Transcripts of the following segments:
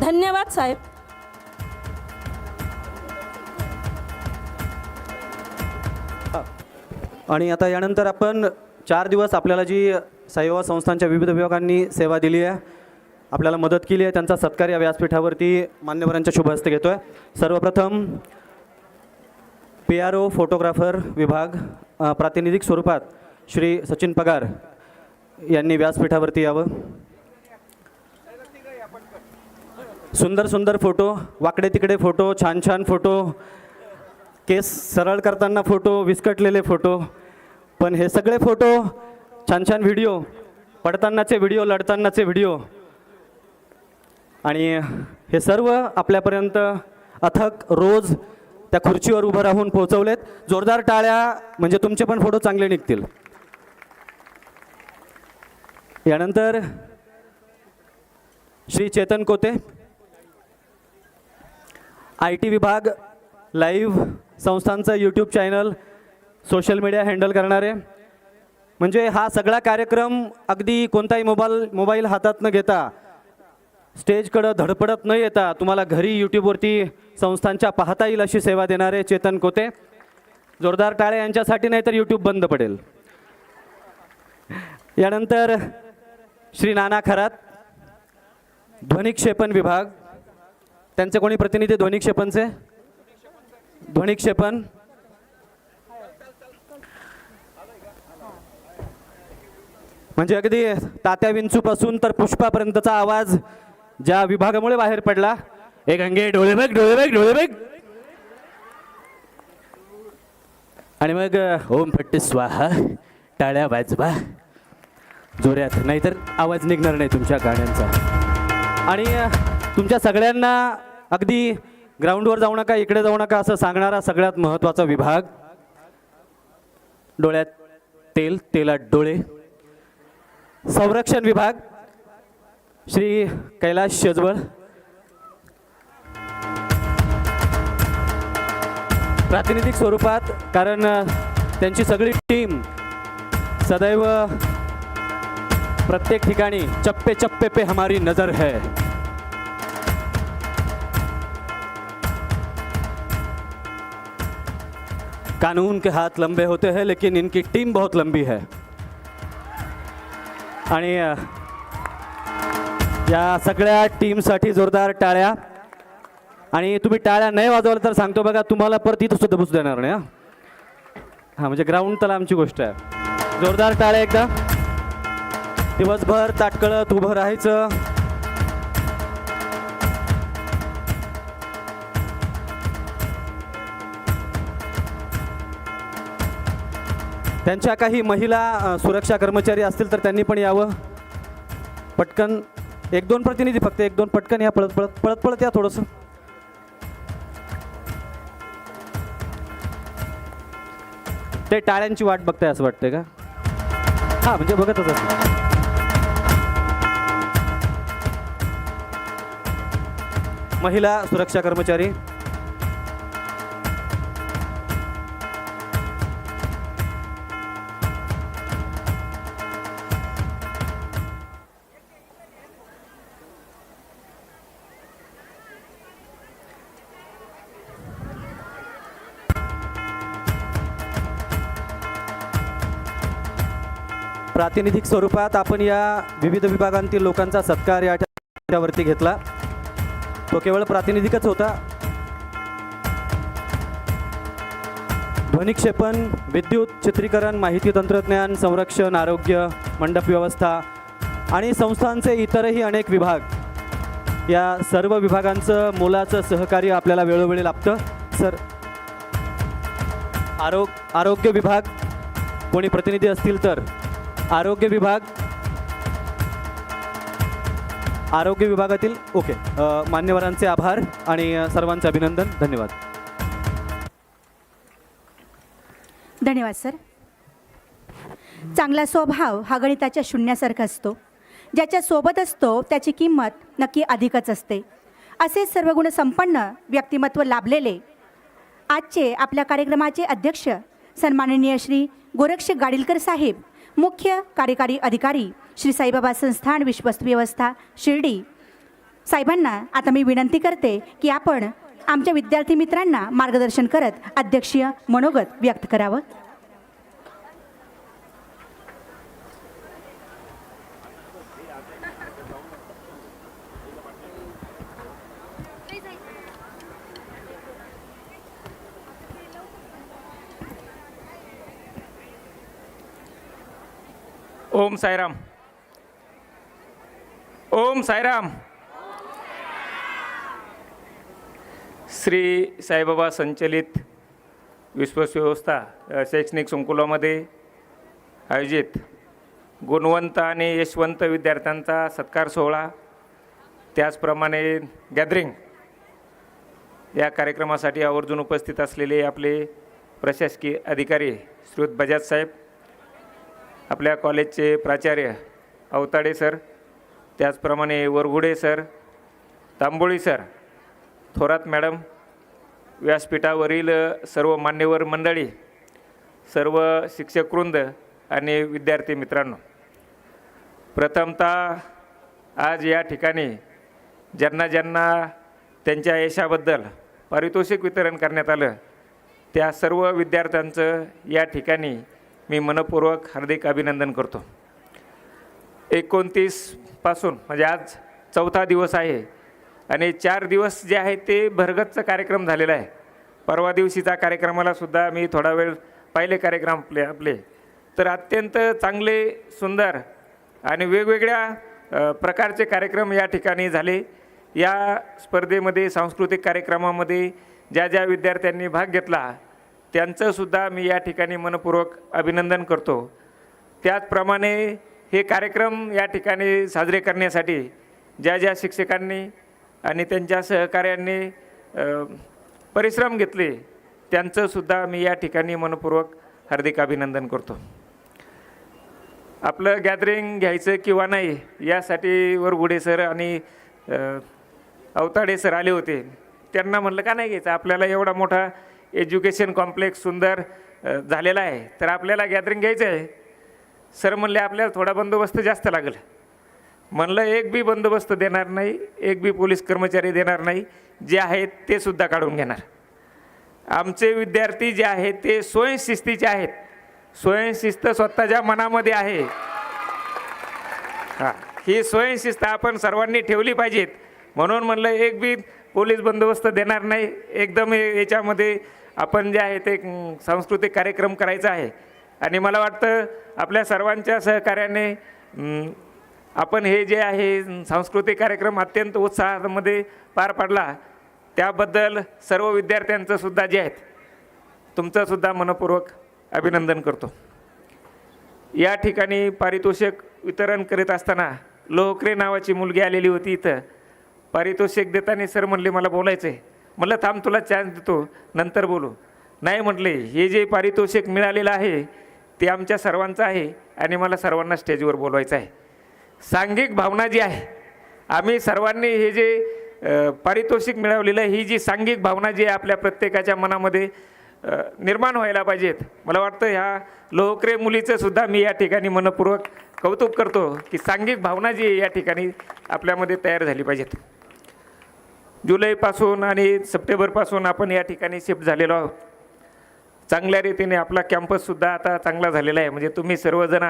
धन्यवाद साहेब. आणि आता यानंतर आपण चार दिवस आपल्याला जी साईबाबा संस्थांच्या विविध विभागांनी सेवा दिली आहे आपल्याला मदत केली आहे त्यांचा सत्कार या व्यासपीठावरती मान्यवरांच्या शुभ हस्ते घेतो आहे सर्वप्रथम पी आर ओ फोटोग्राफर विभाग प्रातिनिधिक स्वरूपात श्री सचिन पगार यांनी व्यासपीठावरती यावं. सुंदर सुंदर फोटो वाकडे तिकडे फोटो छान छान फोटो केस सरळ करताना फोटो विस्कटलेले फोटो. पण हे सगळे फोटो छान छान व्हिडिओ पडतानाचे व्हिडिओ लढतानाचे व्हिडिओ. आणि हे सर्व आपल्यापर्यंत अथक रोज त्या खुर्चीवर उभं राहून पोहोचवलेत. जोरदार टाळ्या म्हणजे तुमचे पण फोटो चांगले निघतील. यानंतर श्री चेतन कोते आय टी विभाग लाईव्ह संस्थांचं YouTube channel social media handle करणारे. म्हणजे हा सगळा कार्यक्रम अगदी कोणताही मोबाईल मोबाईल हातात न घेता स्टेजकडं धडपडत न येता तुम्हाला घरी यूट्यूबवरती संस्थांच्या पाहता येईल अशी सेवा देणारे चेतन कोते. जोरदार टाळे यांच्यासाठी नाही तर यूट्यूब बंद पडेल. यानंतर श्री नाना खरात ध्वनिक्षेपण विभाग. त्यांचे कोणी प्रतिनिधी ध्वनिक्षेपणचे ध्वनिक्षेपण म्हणजे अगदी तात्या विंचूपासून तर पुष्पापर्यंतचा आवाज ज्या विभागामुळे बाहेर पडला. एक अंगे डोळे बघ डोळे बघ डोळे बघ. आणि मग ओम फट्टे स्वाहा टाळ्या वाजवा. जोऱ्यात नाहीतर आवाज निघणार नाही तुमच्या गाण्यांचा. आणि तुमच्या सगळ्यांना अगदी ग्राउंडवर जाऊ नका इकडे जाऊ नका असं सांगणारा सगळ्यात महत्त्वाचा विभाग. डोळ्यात तेल तेलात डोळे. संरक्षण विभाग श्री कैलाश शेजवळ. प्रातिनिधिक स्वरूपात कारण त्यांची सगळी टीम सदैव प्रत्येक ठिकाणी चप्पे चप्पे पे हमारी नजर है. कानून के हाथ लंबे होते हैं लेकिन इनकी टीम बहुत लंबी है। आणि या सगळ्या टीमसाठी जोरदार टाळ्या. आणि तुम्ही टाळ्या नाही वाजवल्या तर सांगतो बघा तुम्हाला परत इथं सुद्धा बसू देणार नाही हां. म्हणजे ग्राउंड तर आमची गोष्ट आहे. जोरदार टाळ्या एकदा. दिवसभर ताटकळत उभं राहायचं. त्यांच्या काही महिला सुरक्षा कर्मचारी असतील तर त्यांनी पण यावं. पटकन एक दोन प्रतिनिधी फक्त एक दोन पटकन या पळत पळत पळत पळत या थोडंसं. ते टाळ्यांची वाट बघताय असं वाटतंय का? हा म्हणजे बघतच असं महिला सुरक्षा कर्मचारी प्रातिनिधिक स्वरूपात आपण या विविध विभागांतील लोकांचा सत्कार या ठिकाणावरती घेतला. तो केवळ प्रातिनिधिकच होता. ध्वनिक्षेपण विद्युत चित्रीकरण माहिती तंत्रज्ञान संरक्षण आरोग्य मंडप व्यवस्था आणि संस्थांचे इतरही अनेक विभाग या सर्व विभागांचं मोलाचं सहकार्य आपल्याला वेळोवेळी लाभतं. सर आरोग आरोग्य विभाग कोणी प्रतिनिधी असतील तर आरोग्य विभाग. आरोग्य विभागातील ओके. मान्यवरांचे आभार आणि सर्वांचे अभिनंदन. धन्यवाद. धन्यवाद सर. चांगला स्वभाव हा गणिताच्या शून्यासारखा असतो. ज्याच्या सोबत असतो त्याची किंमत नक्की अधिकच असते. असे सर्व गुणसंपन्न व्यक्तिमत्व लाभलेले आजचे आपल्या कार्यक्रमाचे अध्यक्ष सन्माननीय श्री गोरक्ष गाडीलकर साहेब मुख्य कार्यकारी अधिकारी श्री साईबाबा संस्थान विश्वस्त व्यवस्था शिर्डी. साहेबांना आता मी विनंती करते की आपण आमच्या विद्यार्थी मित्रांना मार्गदर्शन करत अध्यक्षीय मनोगत व्यक्त करावं. ओम साईराम. ओम साईराम. श्री साईबाबा संचलित विश्वव्यवस्था शैक्षणिक संकुलामध्ये आयोजित गुणवंत आणि यशवंत विद्यार्थ्यांचा सत्कार सोहळा त्याचप्रमाणे गॅदरिंग या कार्यक्रमासाठी आवर्जून उपस्थित असलेले आपले प्रशासकीय अधिकारी श्रीयुत बजाज साहेब आपल्या कॉलेजचे प्राचार्य अवताडे सर त्याचप्रमाणे Varghude sir Tamboli sir Thorat madam व्यासपीठावरील सर्व मान्यवर मंडळी सर्व शिक्षकवृंद आणि विद्यार्थी मित्रांनो प्रथमतः आज या ठिकाणी ज्यांना ज्यांना त्यांच्या यशाबद्दल पारितोषिक वितरण करण्यात आलं त्या सर्व विद्यार्थ्यांचं या ठिकाणी मी मनपूर्वक हार्दिक अभिनंदन करतो. एकोणतीसपासून म्हणजे आज चौथा दिवस आहे आणि चार दिवस जे आहे ते भरगतचा कार्यक्रम झालेला आहे. परवा दिवशीचा कार्यक्रमाला सुद्धा मी थोडा वेळ पाहिले कार्यक्रम आपले आपले. तर अत्यंत चांगले सुंदर आणि वेगवेगळ्या प्रकारचे कार्यक्रम या ठिकाणी झाले. या स्पर्धेमध्ये सांस्कृतिक कार्यक्रमामध्ये ज्या ज्या विद्यार्थ्यांनी भाग घेतला त्यांचंसुद्धा मी या ठिकाणी मनपूर्वक अभिनंदन करतो. त्याचप्रमाणे हे कार्यक्रम या ठिकाणी साजरे करण्यासाठी ज्या ज्या शिक्षकांनी आणि त्यांच्या सहकार्यांनी परिश्रम घेतले त्यांचंसुद्धा मी या ठिकाणी मनपूर्वक हार्दिक अभिनंदन करतो. आपलं गॅदरिंग घ्यायचं किंवा नाही यासाठी वरगुडे सर आणि अवताडे सर आले होते. त्यांना म्हणलं का नाही घ्यायचं? आपल्याला एवढा मोठा एज्युकेशन कॉम्प्लेक्स सुंदर झालेला आहे. तर आपल्याला गॅदरिंग घ्यायचं आहे सर म्हणले आपल्याला थोडा बंदोबस्त जास्त लागेल. म्हणलं एक बी बंदोबस्त देणार नाही एक बी पोलीस कर्मचारी देणार नाही. जे आहेत ते सुद्धा काढून घेणार. आमचे विद्यार्थी जे आहेत ते स्वयंशिस्तीचे आहेत. स्वयंशिस्त स्वतःच्या मनामध्ये आहे. हां ही स्वयंशिस्त आपण सर्वांनी ठेवली पाहिजेत. म्हणून म्हणलं एक बी पोलीस बंदोबस्त देणार नाही. एकदम हे याच्यामध्ये आपण जे आहे ते सांस्कृतिक कार्यक्रम करायचा आहे. आणि मला वाटतं आपल्या सर्वांच्या सहकार्याने आपण हे जे आहे सांस्कृतिक कार्यक्रम अत्यंत उत्साहामध्ये पार पाडला. त्याबद्दल सर्व विद्यार्थ्यांचं सुद्धा जे आहेत तुमचंसुद्धा मनपूर्वक अभिनंदन करतो. या ठिकाणी पारितोषिक वितरण करीत असताना लोहकरे नावाची मुलगी आलेली होती इथं. पारितोषिक देताना सर म्हणले मला बोलायचं आहे म्हणलं थांब तुला चान्स देतो. नंतर बोलू. नाही म्हटले हे जे पारितोषिक मिळालेलं आहे ते आमच्या सर्वांचं आहे आणि मला सर्वांना स्टेजवर बोलवायचं आहे. सांघिक भावना जी आहे आम्ही सर्वांनी हे जे पारितोषिक मिळवलेलं आहे ही जी सांघिक भावना जी आहे आपल्या प्रत्येकाच्या मनामध्ये निर्माण व्हायला पाहिजेत. मला वाटतं ह्या लोहकरे मुलीचं सुद्धा मी या ठिकाणी मनपूर्वक कौतुक करतो की सांघिक भावना जी आहे या ठिकाणी आपल्यामध्ये तयार झाली पाहिजेत. जुलैपासून आणि सप्टेंबरपासून आपण या ठिकाणी शिफ्ट झालेलो आहोत. चांगल्या रीतीने आपला कॅम्पससुद्धा आता चांगला झालेला आहे. म्हणजे तुम्ही सर्वजण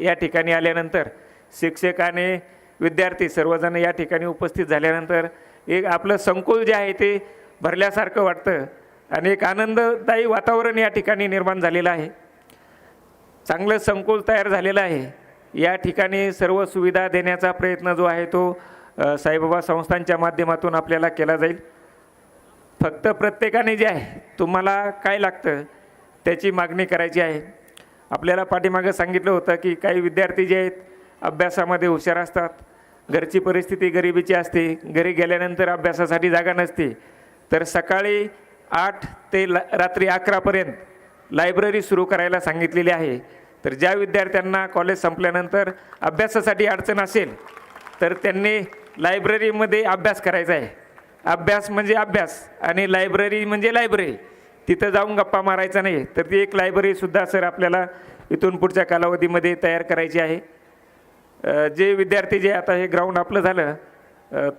या ठिकाणी आल्यानंतर शिक्षक आणि विद्यार्थी सर्वजण या ठिकाणी उपस्थित झाल्यानंतर एक आपलं संकुल जे आहे ते भरल्यासारखं वाटतं आणि एक आनंददायी वातावरण या ठिकाणी निर्माण झालेलं आहे. चांगलं संकुल तयार झालेलं आहे. या ठिकाणी सर्व सुविधा देण्याचा प्रयत्न जो आहे तो साईबाबा संस्थांच्या माध्यमातून आपल्याला केला जाईल. फक्त प्रत्येकाने जे आहे तुम्हाला काय लागतं त्याची मागणी करायची आहे. आपल्याला पाठीमागं सांगितलं होतं की काही विद्यार्थी जे आहेत अभ्यासामध्ये हुशार असतात. घरची परिस्थिती गरिबीची असते. घरी गेल्यानंतर अभ्यासासाठी जागा नसते. तर सकाळी आठ ते ला रात्री अकरापर्यंत लायब्ररी सुरू करायला सांगितलेली आहे. तर ज्या विद्यार्थ्यांना कॉलेज संपल्यानंतर अभ्यासासाठी अडचण असेल तर त्यांनी लायब्ररीमध्ये अभ्यास करायचा आहे. अभ्यास म्हणजे अभ्यास आणि लायब्ररी म्हणजे लायब्ररी. तिथं जाऊन गप्पा मारायचा नाही. तर ती एक लायब्ररीसुद्धा सर आपल्याला इथून पुढच्या कालावधीमध्ये तयार करायची आहे. जे विद्यार्थी जे आता हे ग्राउंड आपलं झालं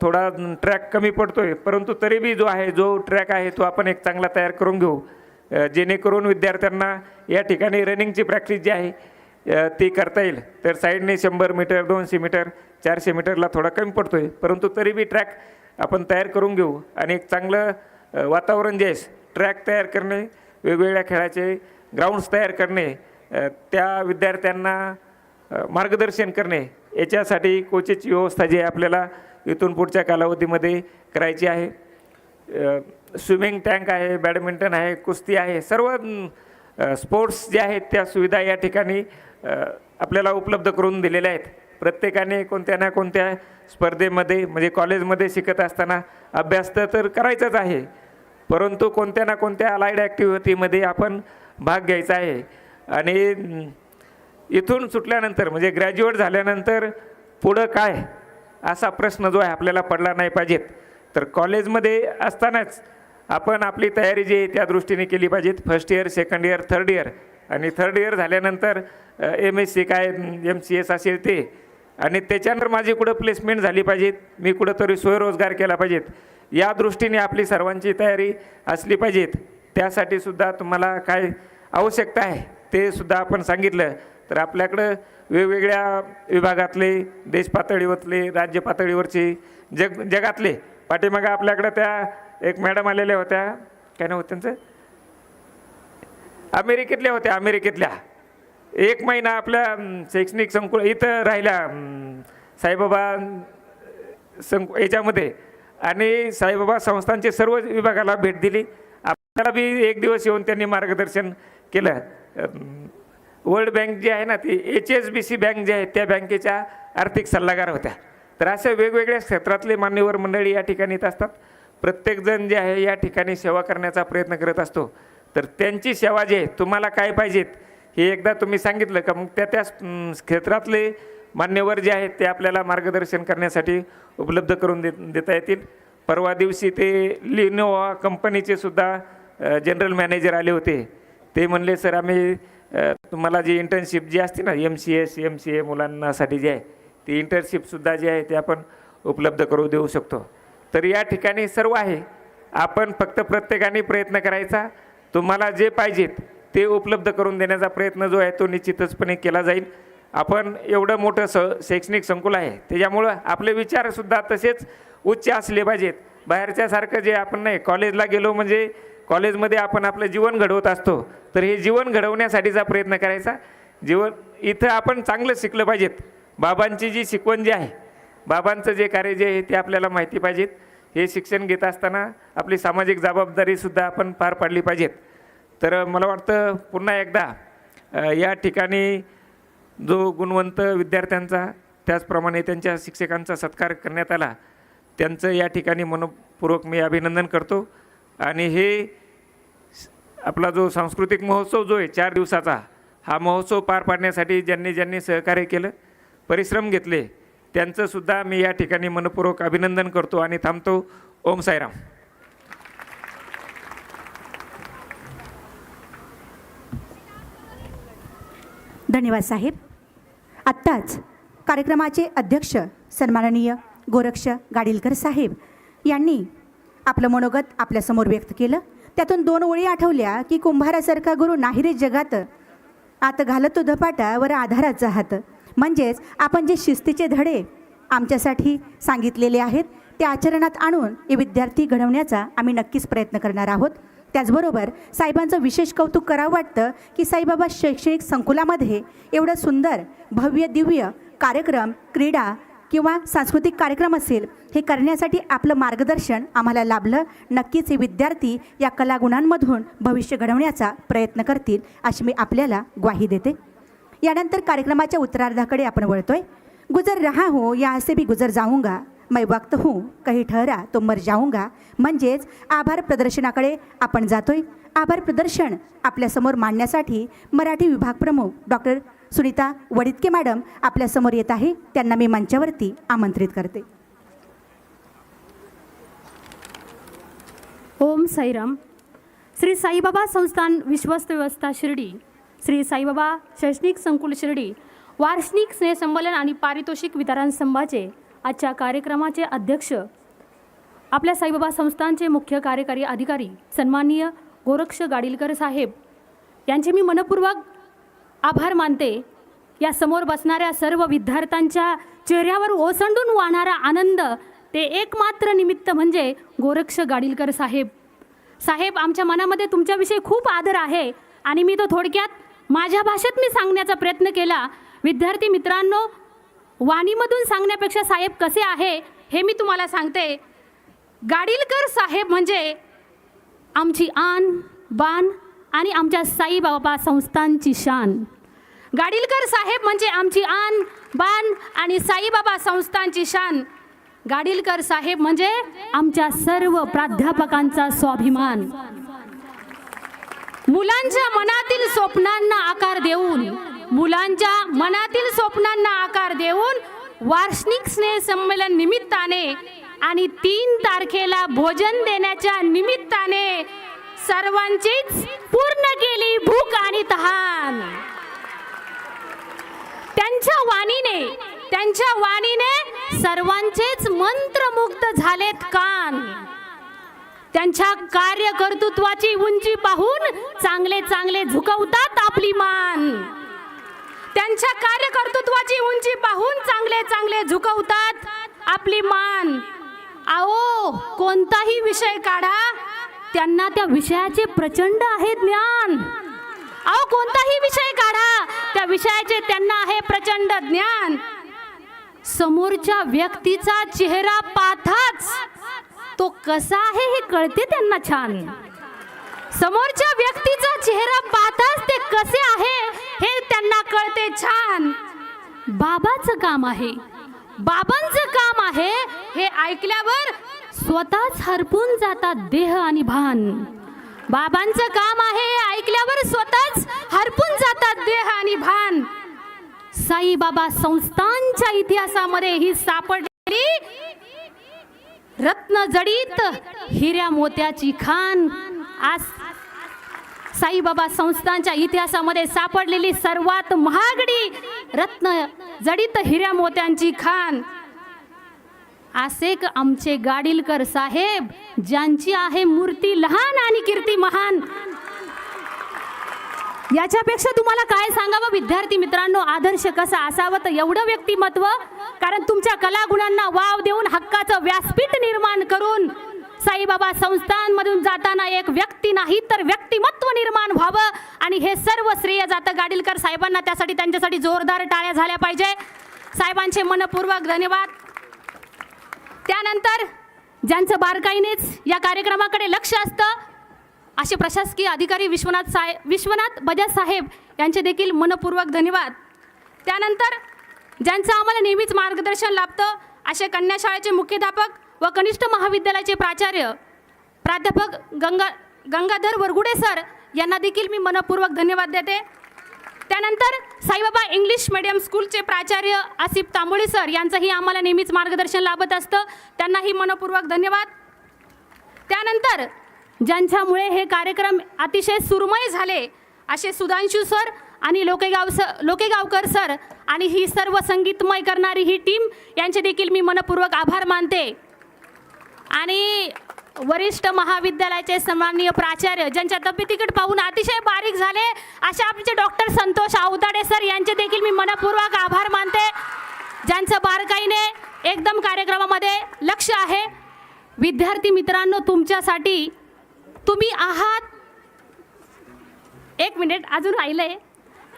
थोडा ट्रॅक कमी पडतो आहे परंतु तरी बी जो आहे जो ट्रॅक आहे तो आपण एक चांगला तयार करून घेऊ. जेणेकरून विद्यार्थ्यांना या ठिकाणी रनिंगची प्रॅक्टिस जी आहे ती करता येईल. तर साईडने शंभर मीटर दोनशे मीटर चारशे मीटरला थोडा कमी पडतोय परंतु तरी बी ट्रॅक आपण तयार करून घेऊ. आणि एक चांगलं वातावरण जे आहे ट्रॅक तयार करणे वेगवेगळ्या खेळाचे ग्राउंड्स तयार करणे त्या विद्यार्थ्यांना मार्गदर्शन करणे याच्यासाठी कोचेसची व्यवस्था जी आहे आपल्याला इथून पुढच्या कालावधीमध्ये करायची आहे. स्विमिंग टँक आहे बॅडमिंटन आहे कुस्ती आहे सर्व स्पोर्ट्स जे आहेत त्या सुविधा या ठिकाणी आपल्याला उपलब्ध करून दिलेल्या आहेत. प्रत्येकाने कोणत्या ना कोणत्या स्पर्धेमध्ये म्हणजे कॉलेजमध्ये शिकत असताना अभ्यास तर करायचाच आहे. परंतु कोणत्या ना कोणत्या अलाइड ॲक्टिव्हिटीमध्ये आपण भाग घ्यायचा आहे. आणि इथून सुटल्यानंतर म्हणजे ग्रॅज्युएट झाल्यानंतर पुढं काय असा प्रश्न जो आहे आपल्याला पडला नाही पाहिजेत. तर कॉलेजमध्ये असतानाच आपण आपली तयारी जी आहे त्या दृष्टीने केली पाहिजेत. First year second year third year आणि थर्ड इयर झाल्यानंतर एम एस सी काय एम सी एस असेल ते आणि त्याच्यानंतर माझी कुठं प्लेसमेंट झाली पाहिजेत मी कुठंतरी स्वयंरोजगार केला पाहिजेत या दृष्टीने आपली सर्वांची तयारी असली पाहिजेत. त्यासाठी सुद्धा तुम्हाला काय आवश्यकता आहे ते सुद्धा आपण सांगितलं. तर आपल्याकडं वेगवेगळ्या विभागातले देश पातळीवरले राज्य पातळीवरचे जग जगातले पाठीमागं आपल्याकडं त्या एक मॅडम आलेल्या होत्या. काय नाव त्यांचं? अमेरिकेतल्या होत्या अमेरिकेतल्या. एक महिना आपल्या शैक्षणिक संकुल इथं राहिल्या साईबाबा संकु याच्यामध्ये. आणि साईबाबा संस्थांचे सर्व विभागाला भेट दिली. आपल्याला बी एक दिवस येऊन त्यांनी मार्गदर्शन केलं. वर्ल्ड बँक जी आहे ना ती H S B C bank जी आहे त्या बँकेच्या आर्थिक सल्लागार होत्या. तर अशा वेगवेगळ्या क्षेत्रातले मान्यवर मंडळी या ठिकाणी येत असतात. प्रत्येकजण जे आहे या ठिकाणी सेवा करण्याचा प्रयत्न करत असतो. तर त्यांची सेवा जी आहे तुम्हाला काय पाहिजेत? हे एकदा तुम्ही सांगितलं का मग त्या त्या क्षेत्रातले मान्यवर जे आहेत ते आपल्याला मार्गदर्शन करण्यासाठी उपलब्ध करून दे देता येतील. परवा दिवशी ते लिनोवा कंपनीचे सुद्धा जनरल मॅनेजर आले होते. ते म्हणले सर आम्ही तुम्हाला जी इंटर्नशिप जी असते ना M C S M C A मुलांनासाठी जी आहे ती इंटर्नशिपसुद्धा जी आहे ते आपण उपलब्ध करू देऊ शकतो. तर या ठिकाणी सर्व आहे. आपण फक्त प्रत्येकाने प्रयत्न करायचा. तुम्हाला जे पाहिजेत ते उपलब्ध करून देण्याचा प्रयत्न जो आहे तो निश्चितचपणे केला जाईल. आपण एवढं मोठं स शैक्षणिक संकुल आहे त्याच्यामुळं आपले विचारसुद्धा तसेच उच्च असले पाहिजेत. बाहेरच्यासारखं जे आपण नाही कॉलेजला गेलो म्हणजे कॉलेजमध्ये आपण आपलं जीवन घडवत असतो तर हे जीवन घडवण्यासाठीचा प्रयत्न करायचा. जीवन इथं आपण चांगलं शिकलं पाहिजेत. बाबांची जी शिकवण जी आहे बाबांचं जे कार्य जे आहे ते आपल्याला माहिती पाहिजेत. हे शिक्षण घेत असताना आपली सामाजिक जबाबदारीसुद्धा आपण पार पाडली पाहिजेत. तर मला वाटतं पुन्हा एकदा या ठिकाणी जो गुणवंत विद्यार्थ्यांचा त्याचप्रमाणे त्यांच्या शिक्षकांचा सत्कार करण्यात आला त्यांचं या ठिकाणी मनपूर्वक मी अभिनंदन करतो. आणि हे आपला जो सांस्कृतिक महोत्सव जो आहे चार दिवसाचा हा महोत्सव पार पाडण्यासाठी ज्यांनी ज्यांनी सहकार्य केलं परिश्रम घेतले त्यांचंसुद्धा मी या ठिकाणी मनपूर्वक अभिनंदन करतो आणि थांबतो. ओम साईराम. धन्यवाद साहेब. आत्ताच कार्यक्रमाचे अध्यक्ष सन्माननीय गोरक्ष गाडीलकर साहेब यांनी आपलं मनोगत आपल्यासमोर व्यक्त केलं. त्यातून दोन ओळी आठवल्या की कुंभारासारखा गुरु नाही रे जगात आत घालतो धपाटा वर आधाराचा हात म्हणजेच आपण जे शिस्तीचे धडे आमच्यासाठी सांगितलेले आहेत ते आचरणात आणून हे विद्यार्थी घडवण्याचा आम्ही नक्कीच प्रयत्न करणार आहोत. त्याचबरोबर साहेबांचं विशेष कौतुक करावं वाटतं की साईबाबा शैक्षणिक संकुलामध्ये एवढं सुंदर भव्य दिव्य कार्यक्रम क्रीडा किंवा सांस्कृतिक कार्यक्रम असेल हे करण्यासाठी आपलं मार्गदर्शन आम्हाला लाभलं. नक्कीच हे विद्यार्थी या कलागुणांमधून भविष्य घडवण्याचा प्रयत्न करतील अशी मी आपल्याला ग्वाही देते. यानंतर कार्यक्रमाच्या उत्तरार्धाकडे आपण वळतोय. गुजर रहा हो या असे भी गुजर जाऊंगा. मैं वक्त हूँ कहीं ठहरा तो मर जाऊंगा। म्हणजेच आभार प्रदर्शनाकडे आपण जातोय। आभार प्रदर्शन आपल्यासमोर मांडण्यासाठी मराठी विभाग प्रमुख डॉक्टर सुनीता वडितके मॅडम आपल्यासमोर येत आहे. त्यांना मी मंचावरती आमंत्रित करते. ओम साईराम. श्री साईबाबा संस्थान विश्वस्त व्यवस्था शिर्डी श्री साईबाबा शैक्षणिक संकुल शिर्डी वार्षिक स्नेहसंमेलन आणि पारितोषिक वितरण संभाचे आजच्या कार्यक्रमाचे अध्यक्ष आपल्या साईबाबा संस्थांचे मुख्य कार्यकारी अधिकारी सन्माननीय गोरक्ष गाडीलकर साहेब यांचे मी मनपूर्वक आभार मानते. या समोर बसणाऱ्या सर्व विद्यार्थ्यांच्या चेहऱ्यावर ओसंडून वाहणारा आनंद ते एकमात्र निमित्त म्हणजे गोरक्ष गाडीलकर साहेब. साहेब आमच्या मनामध्ये तुमच्याविषयी खूप आदर आहे आणि मी तो थोडक्यात माझ्या भाषेत मी सांगण्याचा प्रयत्न केला. विद्यार्थी मित्रांनो वाणीमधून सांगण्यापेक्षा साहेब कसे आहे हे मी तुम्हाला सांगते. गाडीलकर साहेब म्हणजे आमची आन बान आणि आमच्या साईबाबा संस्थांची शान. गाडीलकर साहेब म्हणजे आमची आन बान आणि साईबाबा संस्थांची शान. गाडीलकर साहेब म्हणजे आमच्या सर्व प्राध्यापकांचा स्वाभिमान. मुलांच्या मनातील स्वप्नांना आकार देऊन मुलांच्या मनातील स्वप्नांना आकार देऊन वार्षिक स्नेह संमेलन निमित्ताने आणि तीन तारखेला भोजन देण्याच्या निमित्ताने सर्वांचीच पूर्ण केली भूक आणि तहान. त्यांच्या वाणीने त्यांच्या वाणीने सर्वांचेच मंत्रमुग्ध झालेत कान. त्यांच्या कार्यकर्तृत्वाची उंची पाहून चांगले चांगले झुकवतात आपली मान. त्यांच्या कार्यकर्तृत्वाची उंची पाहून चांगले चांगले झुकवतात. आपली मान. आओ कोणताही विषय काढा. त्यांना त्या विषयाचे प्रचंड आहे ज्ञान. अहो कोणताही विषय काढा. त्या विषयाचे त्यांना आहे प्रचंड ज्ञान. समोरच्या व्यक्तीचा चेहरा पाहताच तो कसा आहे हे कळते त्यांना छान. समोरच्या व्यक्तीचा चेहरा पाहताच ते कसे कळते छान. बाबाचं काम आहे. बाबांचं काम आहे हे ऐकल्यावर स्वतःच हरपून जातात देह आणि भान. बाबांचं काम आहे ऐकल्यावर स्वतःच हरपून जातात देह आणि भान. साईबाबा संस्थांच्या इतिहासामध्ये ही सापडलेली रत्न जडीत हिऱ्या मोत्याची खान. आज साईबाबा संस्थांच्या इतिहासामध्ये सापडलेली सर्वात महागडी रत्न जडित हिऱ्या मोत्यांची खान. असे आमचे गाडीलकर साहेब ज्यांची आहे मूर्ती लहान आणि कीर्ती महान. याच्यापेक्षा तुम्हाला काय सांगावं? विद्यार्थी मित्रांनो आदर्श कसा असावं? तर एवढं व्यक्तिमत्व कारण तुमच्या कलागुणांना वाव देऊन हक्काचं व्यासपीठ निर्माण करून साईबाबा संस्थांमधून जाताना एक व्यक्ती नाही तर व्यक्तिमत्व निर्माण व्हावं. आणि हे सर्व श्रेय जातं गाडीलकर साहेबांना. त्यासाठी त्यांच्यासाठी जोरदार टाळ्या झाल्या पाहिजे. साहेबांचे मनपूर्वक धन्यवाद. त्यानंतर ज्यांचं बारकाईनेच या कार्यक्रमाकडे लक्ष असतं असे प्रशासकीय अधिकारी विश्वनाथ साहे विश्वनाथ बजाज साहेब यांचे देखील मनपूर्वक धन्यवाद. त्यानंतर ज्यांचं आम्हाला नेहमीच मार्गदर्शन लाभतं असे कन्याशाळेचे मुख्याध्यापक व कनिष्ठ महाविद्यालयाचे प्राचार्य प्राध्यापक गंगा गंगाधर वरगुडे सर यांना देखील मी मनपूर्वक धन्यवाद देते. त्यानंतर साईबाबा इंग्लिश मीडियम स्कूलचे प्राचार्य आसिफ तांबोळे सर यांचंही आम्हाला नेहमीच मार्गदर्शन लाभत असतं. त्यांनाही मनपूर्वक धन्यवाद. त्यानंतर ज्यांच्यामुळे हे कार्यक्रम अतिशय सुरमय झाले असे सुधांशू सर आणि लोकेगाव स लोकेगावकर सर आणि ही सर्व संगीतमय करणारी ही टीम यांचे देखील मी मनपूर्वक आभार मानते. आणि वरिष्ठ महाविद्यालयाचे सन्माननीय प्राचार्य ज्यांच्या तब्येतीकडे पाहून अतिशय बारीक झाले असे आमचे डॉक्टर संतोष आवताडे सर यांचे देखील मी मनपूर्वक आभार मानते. ज्यांचं बारकाईने एकदम कार्यक्रमामध्ये लक्ष आहे. विद्यार्थी मित्रांनो तुमच्यासाठी तुम्ही आहात. एक मिनिट अजून राहिलं आहे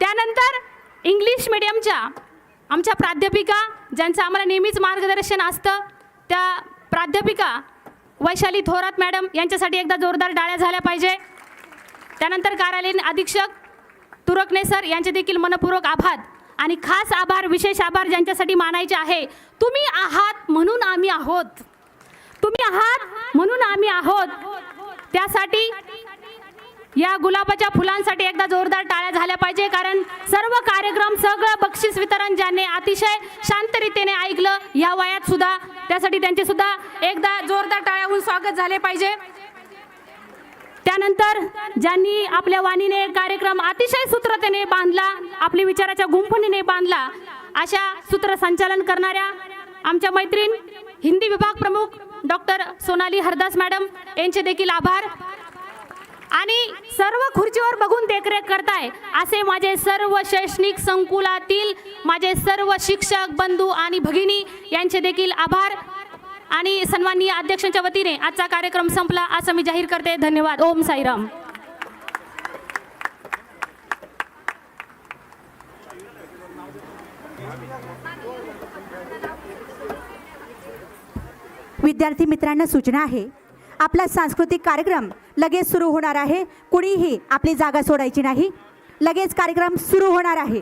त्यानंतर इंग्लिश मिडियमच्या आमच्या प्राध्यापिका ज्यांचं आम्हाला नेहमीच मार्गदर्शन असतं त्या प्राध्यापिका वैशाली थोरात मॅडम यांच्यासाठी एकदा जोरदार डाळ्या झाल्या पाहिजे. त्यानंतर कार्यालयीन अधीक्षक तुरकने सर यांचे देखील मनपूर्वक आभार आणि खास आभार विशेष आभार ज्यांच्यासाठी मानायचे आहे. तुम्ही आहात म्हणून आम्ही आहोत. तुम्ही आहात म्हणून आम्ही आहोत. त्यासाठी या गुलाबाच्या फुलांसाठी एकदा जोरदार टाळ्या झाल्या पाहिजे कारण सर्व कार्यक्रम सगळं बक्षीस वितरण ज्यांनी अतिशय शांतरीतीने ऐकलं या वयात सुद्धा त्यासाठी त्यांचे सुद्धा एकदा जोरदार टाळ्याहून स्वागत झाले पाहिजे. त्यानंतर ज्यांनी आपल्या वाणीने कार्यक्रम अतिशय सूत्रतेने बांधला आपली विचाराच्या गुंफणीने बांधला अशा सूत्रसंचालन करणाऱ्या आमच्या मैत्रीण हिंदी विभाग प्रमुख डॉक्टर सोनाली हरदास मॅडम यांचे देखील आभार. आणि सर्व खुर्चीवर बघून देखरेख करताय. असे माझे सर्व शैक्षणिक संकुलातील माझे सर्व शिक्षक बंधू आणि भगिनी यांचे देखील आभार. आणि सन्माननीय अध्यक्षांच्या वतीने आजचा कार्यक्रम संपला असं मी जाहीर करते. धन्यवाद. ओम साईराम. विद्यार्थी मित्रांना सूचना आहे. आपला सांस्कृतिक कार्यक्रम लगेच सुरू होणार आहे. कुणीही आपली जागा सोडायची नाही. लगेच कार्यक्रम सुरू होणार आहे.